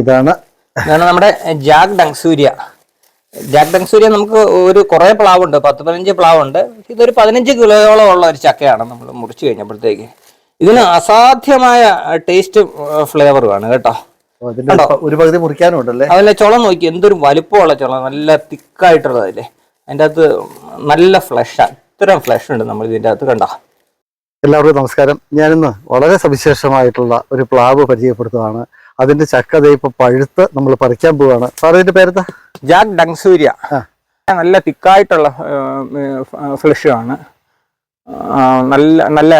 ഇതാണ്. ഇതാണ് നമ്മുടെ ജാഗ് ഡങ്സൂര്യ. ജാഗ് ഡങ്സൂര്യ നമുക്ക് ഒരു കുറേ പ്ലാവുണ്ട്. പത്ത് പതിനഞ്ച് പ്ലാവുണ്ട്. ഇതൊരു പതിനഞ്ച് കിലോയോളം ഉള്ള ഒരു ചക്കയാണ് നമ്മൾ മുറിച്ചു കഴിഞ്ഞപ്പോഴത്തേക്ക്. ഇതിന് അസാധ്യമായ ടേസ്റ്റ് ഫ്ലേവറുമാണ് കേട്ടോ. ഒരു പകുതി മുറിക്കാനും ഉണ്ടല്ലേ? അതിലെ ചുളം നോക്കി. എന്തൊരു വലുപ്പമുള്ള ചുളം. നല്ല തിക്കായിട്ടുള്ളതല്ലേ അതിന്റെ അകത്ത് നല്ല ഫ്ലഷാണ് ഇത്തരം ഫ്ലഷ് ഉണ്ട് നമ്മൾ ഇതിന്റെ അകത്ത് കണ്ട? എല്ലാവർക്കും നമസ്കാരം. ഞാനിന്ന് വളരെ സവിശേഷമായിട്ടുള്ള ഒരു പ്ലാവ് പരിചയപ്പെടുത്തുകയാണ് അതിന്റെ ചക്ക ഇപ്പൊ പഴുത്ത് നമ്മൾ പറിക്കാൻ പോവാണ്. സാർ ഇതിന്റെ പേരെന്താ? ജാക്ക് ഡങ്സൂര്യ. നല്ല തിക്കായിട്ടുള്ള ഫ്ലഷ് ആണ് നല്ല നല്ല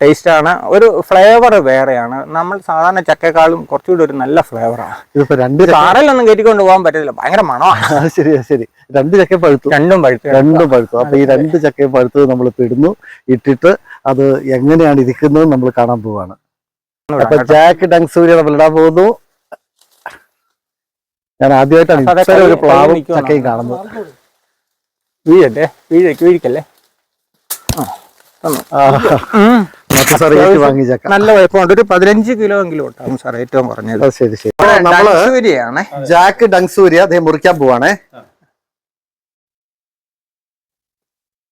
ടേസ്റ്റ് ആണ് ഒരു ഫ്ലേവർ വേറെയാണ്. നമ്മൾ സാധാരണ ചക്കക്കാളും കുറച്ചുകൂടി ഒരു നല്ല ഫ്ലേവറാണ് ഇതിപ്പോ രണ്ട് കാറിലൊന്നും കയറ്റിക്കൊണ്ട് പോകാൻ പറ്റത്തില്ല. ഭയങ്കര മണമാണ് ശരി ശരി. രണ്ട് ചക്ക പഴുത്തു. രണ്ടും പഴുത്തു. രണ്ടും പഴുത്തു. അപ്പൊ ഈ രണ്ട് ചക്കയും പഴുത്തത് നമ്മൾ പിടുന്നു ഇട്ടിട്ട് അത് എങ്ങനെയാണ് ഇരിക്കുന്നത് നമ്മൾ കാണാൻ പോവാണ്. അപ്പൊ ജാക്ക് ഡങ്സൂര്യ നമ്മൾ ഇടാൻ പോകുന്നു. ഞാൻ ആദ്യമായിട്ടാണ് ഇത്തരം ഒരു പ്ലാവും. ചക്കയും കാണുന്നത്. വീഴട്ടെ വീഴേക്ക് വീഴിക്കല്ലേ? നല്ല കുഴപ്പമുണ്ട്. ഒരു പതിനഞ്ച് കിലോ എങ്കിലും ഉണ്ടാവും സാർ ഏറ്റവും കുറഞ്ഞത്. ശരി ശരി. നമ്മൾ ജാക്ക് ഡങ്സൂര്യ അതേ മുറിക്കാൻ പോവാണേ.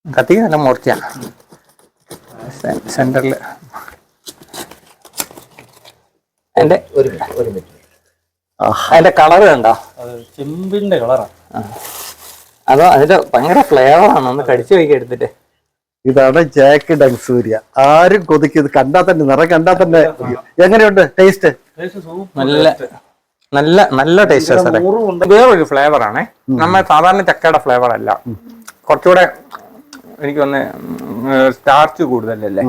കത്തി നല്ല മുറിച്ച സെന്ററിൽ എന്റെ അതിന്റെ കളർ കണ്ടോ? ചെമ്പിന്റെ കളറാ അതോ അതിന്റെ ഭയങ്കര ഫ്ലേവറാണ് ആണ്? ഒന്ന് കടിച്ചു വയ്ക്കുക എടുത്തിട്ട്. ഇതാണ് ജാക്ക് ഡങ് സൂര്യ ആരും കൊതിക്കുന്നത് ഇത് കണ്ടാ തന്നെ നിറ കണ്ടാ തന്നെ. എങ്ങനെയുണ്ട്? ടേസ്റ്റ് നല്ല നല്ല നല്ല ടേസ്റ്റ് സാറേ. വേറൊരു ഫ്ലേവർ ആണേ. നമ്മൾ സാധാരണ ചക്കയുടെ ഫ്ലേവർ അല്ല. കുറച്ചുകൂടെ എനിക്ക് ഒന്ന് സ്റ്റാർച്ച് കൂടുതലല്ലേ?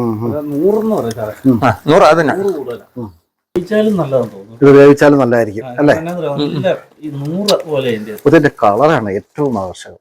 നൂറ് അത് തന്നെ. ഇത് വേവിച്ചാലും നല്ലതായിരിക്കും അല്ലേ? ഇതിന്റെ കളറാണ് ഏറ്റവും ആകർഷകം.